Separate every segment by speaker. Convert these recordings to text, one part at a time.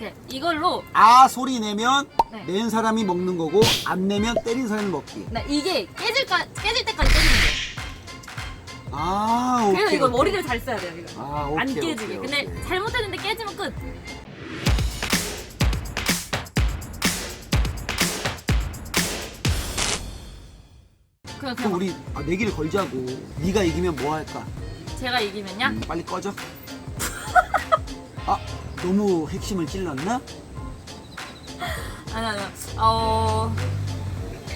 Speaker 1: 오케이. 이걸로
Speaker 2: 아 소리 내면
Speaker 1: 네.
Speaker 2: 낸 사람이 먹는 거고 안 내면 때린 사람이 먹기.
Speaker 1: 나 이게 깨질까 깨질 때까지 깨지는 거예요.
Speaker 2: 아 오케이.
Speaker 1: 그래서 이거
Speaker 2: 오케이.
Speaker 1: 머리를 잘 써야 돼요. 이거.
Speaker 2: 아, 오케이,
Speaker 1: 안 깨지게.
Speaker 2: 오케이,
Speaker 1: 근데
Speaker 2: 오케이.
Speaker 1: 잘못했는데 깨지면 끝. 그냥
Speaker 2: 그럼
Speaker 1: 그냥
Speaker 2: 우리 아, 내기를 걸자고. 네가 이기면 뭐 할까?
Speaker 1: 제가 이기면요.
Speaker 2: 음, 빨리 꺼져. 아 너무 핵심을 찔렀나?
Speaker 1: 아니 아니. 어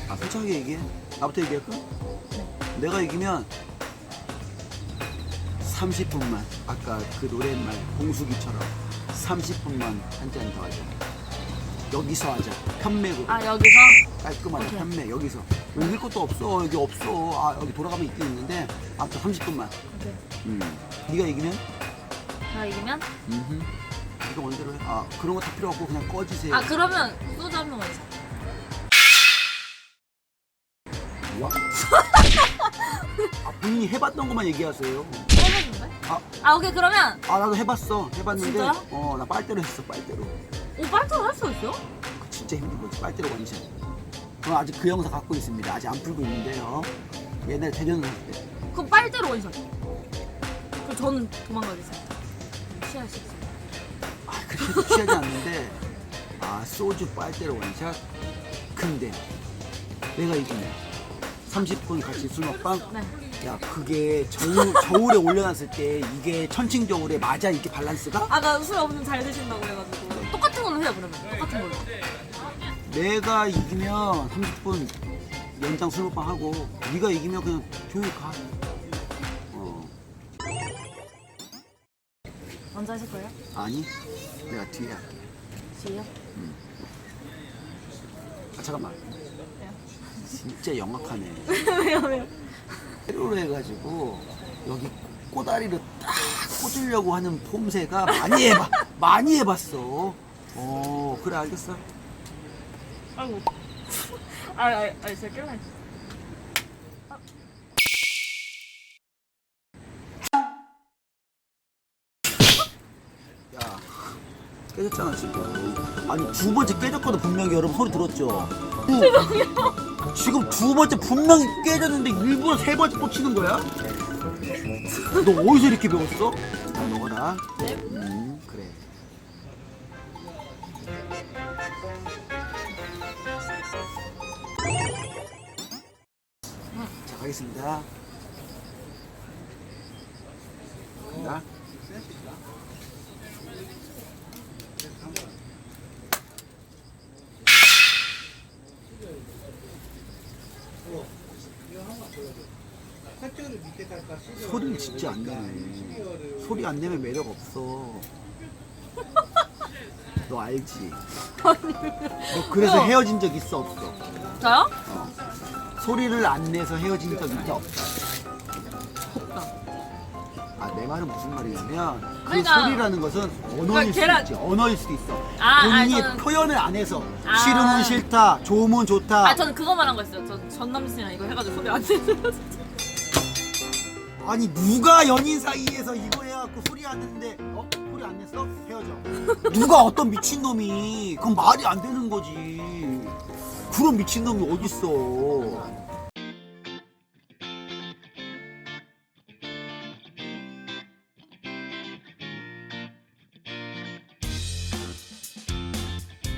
Speaker 2: 아 솔직하게 얘기해. 나부터 얘기할까?
Speaker 1: 네.
Speaker 2: 내가 이기면 30분만 아까 그 노랫말 공수기처럼 30분만 한 잔 더 하자. 여기서 하자. 편맥으로.
Speaker 1: 아 여기서
Speaker 2: 깔끔하게
Speaker 1: 오케이.
Speaker 2: 편맥 여기서. 옮길 것도 없어. 여기 없어. 아 여기 돌아가면 있긴 있는데 아무튼 30분만.
Speaker 1: 오케이.
Speaker 2: 음. 네가 이기면?
Speaker 1: 제가 이기면
Speaker 2: 음흠. 네가 원대로 해. 아 그런 거 다 필요 없고 그냥 꺼지세요.
Speaker 1: 아 그러면 소주 한 병만 사.
Speaker 2: 와. 아, 본인이 해봤던 것만 얘기하세요.
Speaker 1: 꺼졌는데?
Speaker 2: 아,
Speaker 1: 아 오케이 그러면
Speaker 2: 아 나도 해봤어. 해봤는데
Speaker 1: 진짜요?
Speaker 2: 어나 빨대로 했어 빨대로.
Speaker 1: 오 빨대로 할수 있어요?
Speaker 2: 그 진짜 힘든 거지 빨대로 원샷. 저 아직 그 영상 갖고 있습니다. 아직 안 풀고 있는데요. 옛날 대전 할 때.
Speaker 1: 그럼 빨대로 원샷. 그럼 저는 도망가겠습니다. 있어요.
Speaker 2: 아 그렇게 취하지 않는데 아 소주 빨대로 원샷. 근데 내가 이기네. 30분 같이 술 먹방.
Speaker 1: 네.
Speaker 2: 야 그게 저울, 저울에 올려놨을 때 이게 천칭저울에 맞아 이게 밸런스가?
Speaker 1: 아까 술 없으면 잘 드신다고 해가지고 똑같은 걸로 해요 그러면 똑같은 걸로.
Speaker 2: 내가 이기면 30분 연장 술 먹방 하고 네가 이기면 그냥 조용히 가.
Speaker 1: 먼저 하실 거예요?
Speaker 2: 아니 내가 뒤에 할게.
Speaker 1: 지요?
Speaker 2: 아 잠깐만. 진짜 영악하네.
Speaker 1: 왜요 왜요?
Speaker 2: 세로로 해가지고 여기 꼬다리를 딱 꽂으려고 하는 폼새가 많이 해봐 많이 해봤어. 어 그래 알겠어.
Speaker 1: 아이고. 아, 아, 아, 제가 깨어나.
Speaker 2: 야 깨졌잖아 지금 아니 두 번째 깨졌거든 분명히 여러분 소리 들었죠? 죄송해요 지금 두 번째 분명히 깨졌는데 일부러 세 번째 또 치는 거야? 너 어디서 이렇게 배웠어? 잘 먹어라
Speaker 1: 네.
Speaker 2: 음 그래 자 가겠습니다 간다 소리를 진짜 안 내네. 소리 안 내면 매력 없어. 너 알지? 너 그래서
Speaker 1: 어.
Speaker 2: 헤어진 적 있어 없어?
Speaker 1: 저요?
Speaker 2: 소리를 안 내서 헤어진 적 있다.
Speaker 1: 없다.
Speaker 2: 아내 말은 무슨 말이냐면 그
Speaker 1: 그러니까-
Speaker 2: 소리라는 것은 언어일
Speaker 1: 그러니까
Speaker 2: 수도
Speaker 1: 계란-
Speaker 2: 있지. 언어일 수도 있어.
Speaker 1: 아,
Speaker 2: 본인이
Speaker 1: 아, 저는-
Speaker 2: 표현을 안 해서
Speaker 1: 아.
Speaker 2: 싫으면 싫다, 좋으면 좋다.
Speaker 1: 아, 저는 그거 말한 거였어요. 저 전 남친이랑 이거 해가지고 소리 안 내서.
Speaker 2: 아니 누가 연인 사이에서 이거 해갖고 소리 안 내는데 어? 소리 안 냈어? 헤어져 누가 어떤 미친놈이 그건 말이 안 되는 거지 그런 미친놈이 어딨어